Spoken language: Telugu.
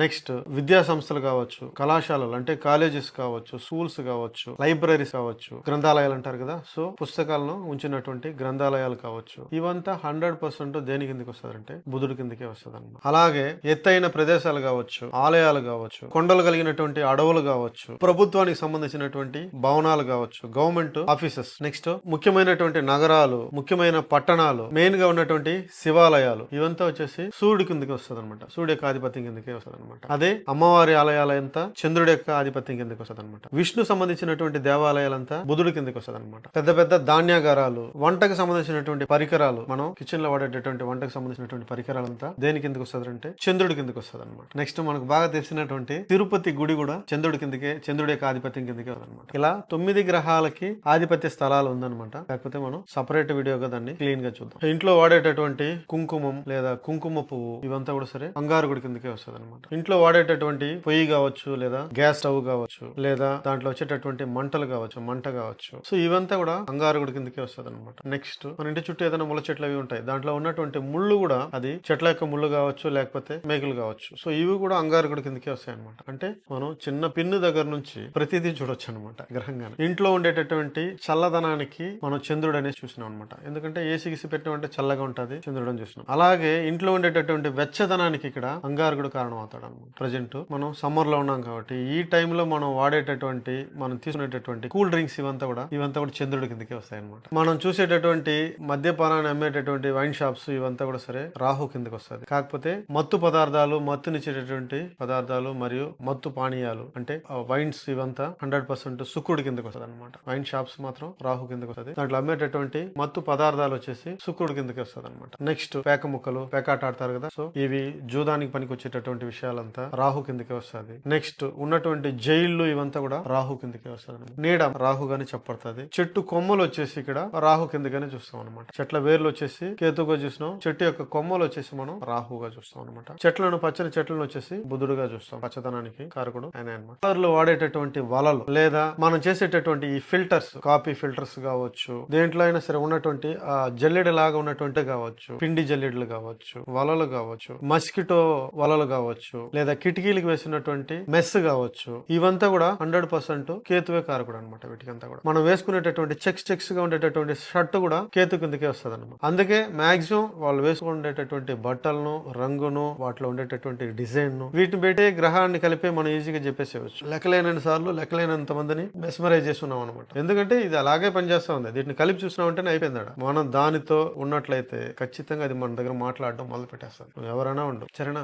నెక్స్ట్ విద్యా సంస్థలు కావచ్చు కళాశాలలు అంటే కాలేజెస్ కావచ్చు స్కూల్స్ కావచ్చు లైబ్రరీస్ కావచ్చు గ్రంథాలయాలు అంటారు కదా. సో పుస్తకాలను ఉంచినటువంటి గ్రంథాలయాలు కావచ్చు. ఇవంతా హండ్రెడ్ పర్సెంట్ దేని కిందకి వస్తుందంటే బుధుడి కిందకే వస్తుంది అలాగే ఎత్తైన ప్రదేశాలు కావచ్చు ఆలయాలు కావచ్చు కొండలు కలిగినటువంటి అడవులు కావచ్చు ప్రభుత్వానికి సంబంధించినటువంటి భవనాలు కావచ్చు గవర్నమెంట్ ఆఫీసెస్. నెక్స్ట్ ముఖ్యమైనటువంటి నగరాలు ముఖ్యమైన పట్టణాలు మెయిన్గా ఉన్నటువంటి శివాలయాలు ఇవంతా వచ్చేసి సూర్యుడి కిందకి వస్తుంది అనమాట సూర్య ఆధిపత్యం కిందకే వస్తుంది అనమాట అదే అమ్మవారి ఆలయాలంతా చంద్రుడి యొక్క ఆధిపత్యం కిందకి వస్తుంది అనమాట విష్ణు సంబంధించినటువంటి దేవాలయాలంతా బుధుడి కిందకి వస్తుంది అనమాట పెద్ద పెద్ద ధాన్యాగారాలు వంటకు సంబంధించినటువంటి పరికరాలు మనం కిచెన్లో వాడేటటువంటి వంటకు సంబంధించినటువంటి పరికరాలంతా దేని కిందకి వస్తుంది అంటే చంద్రుడి కిందకి వస్తుంది అనమాట నెక్స్ట్ మనకు బాగా తెలిసినటువంటి తిరుపతి గుడి కూడా చంద్రుడి కిందకే చంద్రుడి యొక్క ఆధిపత్యం కిందకే అనమాట ఇలా తొమ్మిది గ్రహాలకి ఆధిపత్య స్థలాలు ఉందన్నమాట. కాకపోతే మనం సపరేట్ వీడియోగా దాన్ని క్లీన్గా చూద్దాం. ఇంట్లో వాడేటటువంటి కుంకుమం లేదా కుంకుమ పువ్వు ఇవంతా కూడా సరే అంగారకుడి కిందకే వస్తుంది అనమాట ఇంట్లో వాడేటటువంటి పొయ్యి కావచ్చు లేదా గ్యాస్ స్టవ్ కావచ్చు లేదా దాంట్లో వచ్చేటటువంటి మంటలు కావచ్చు మంట కావచ్చు. సో ఇవంతా కూడా అంగారకుడి కిందకే వస్తుంది అనమాట నెక్స్ట్ మన ఇంటి చుట్టూ ఏదైనా ముళ్ళ చెట్లు అవి ఉంటాయి. దాంట్లో ఉన్నటువంటి ముళ్ళు కూడా అది చెట్ల యొక్క ముళ్ళు కావచ్చు లేకపోతే మేకలు కావచ్చు. సో ఇవి కూడా అంగారకుడి కిందకే వస్తాయి అనమాట అంటే మనం చిన్న పిన్ను దగ్గర నుంచి ప్రతిదీ చూడొచ్చు అనమాట గ్రహంగానే. ఇంట్లో ఉండేటటువంటి చల్లదనానికి మనం చంద్రుడు అనేది చూసినాం అనమాట ఎందుకంటే ఏసీ గిసి పెట్టినామంటే చల్లగా ఉంటుంది చంద్రుడు అని చూసినాం. అలాగే ఇంట్లో ఉండేటటువంటి వెచ్చదనానికి ఇక్కడ అంగారకుడు కారణం అవుతాడు. అనమాట ప్రజెంట్ మనం సమ్మర్లో ఉన్నాం కాబట్టి ఈ టైంలో మనం వాడేటటువంటి మనం తీసుకునేటటువంటి కూల్ డ్రింక్స్ ఇవంతా కూడా ఇవంతా కూడా చంద్రుడి కిందకే వస్తాయి అనమాట మనం చూసేటటువంటి మద్యపానాన్ని అమ్మేటటువంటి వైన్ షాప్స్ ఇవంతా కూడా సరే రాహు కిందకి వస్తుంది. కాకపోతే మత్తు పదార్థాలు మత్తునిచ్చేటటువంటి పదార్థాలు మరియు మత్తు పానీయాలు అంటే వైన్స్ ఇవంతా హండ్రెడ్ పర్సెంట్ శుక్రుడి కిందకి వస్తుంది అనమాట వైన్ షాప్స్ మాత్రం రాహు కిందకి వస్తుంది. దాంట్లో అమ్మేటటువంటి మత్తు పదార్థాలు వచ్చేసి శుక్రుడి కిందకి వస్తుంది అనమాట నెక్స్ట్ పేక ముక్కలు పేకాట ఆడతారు కదా. సో ఇవి జూదానికి పనికి వచ్చేటటువంటి విషయాలు. విషయాలంతా రాహు కిందకి వస్తుంది. నెక్స్ట్ ఉన్నటువంటి జైళ్ళు ఇవంతా కూడా రాహు కిందకి వస్తుంది. నీడ రాహు గాని చెప్పబడుతుంది. చెట్టు కొమ్మలు వచ్చేసి ఇక్కడ రాహు కిందగానే చూస్తాం అనమాట చెట్ల వేర్లు వచ్చేసి కేతుగా చూసినాం. చెట్టు యొక్క కొమ్మలు వచ్చేసి మనం రాహుగా చూస్తాం అనమాట చెట్లను పచ్చని చెట్లను వచ్చేసి బుధుడుగా చూస్తాం. పచ్చదనానికి కారకుడు ఆయన అనమాట కలర్లు వాడేటటువంటి వలలు లేదా మనం చేసేటటువంటి ఈ ఫిల్టర్స్ కాఫీ ఫిల్టర్స్ కావచ్చు దేంట్లో అయినా సరే ఉన్నటువంటి ఆ జల్లెడ లాగా ఉన్నటువంటి కావచ్చు పిండి జల్లెడలు కావచ్చు వలలు కావచ్చు మస్కిటో వలలు కావచ్చు లేదా కిటికీలకు వేసినటువంటి మెస్ కావచ్చు ఇవంతా కూడా హండ్రెడ్ పర్సెంట్ కేతువే కారకుడు అనమాట వీటికంతా కూడా. మనం వేసుకునేటటువంటి చెక్స్ చెక్స్గా ఉండేటటువంటి షర్ట్ కూడా కేతు కిందకే వస్తుంది అనమాట అందుకే మాక్సిమం వాళ్ళు వేసుకునేటటువంటి బట్టలను రంగును వాటిలో ఉండేటటువంటి డిజైన్ను వీటిని పెట్టే గ్రహాన్ని కలిపి మనం ఈజీగా చెప్పేసేవచ్చు లెక్కలేనన్ని సార్లు లెక్కలేనంత మందిని మెస్మరైజ్ చేస్తున్నాం అనమాట ఎందుకంటే ఇది అలాగే పనిచేస్తా ఉంది. దీన్ని కలిపి చూసినామంటేనే అయిపోయింది ఆడ. మనం దానితో ఉన్నట్లయితే ఖచ్చితంగా అది మన దగ్గర మాట్లాడడం మొదలు పెట్టేస్తాం ఎవరైనా ఉండవు సరేనా?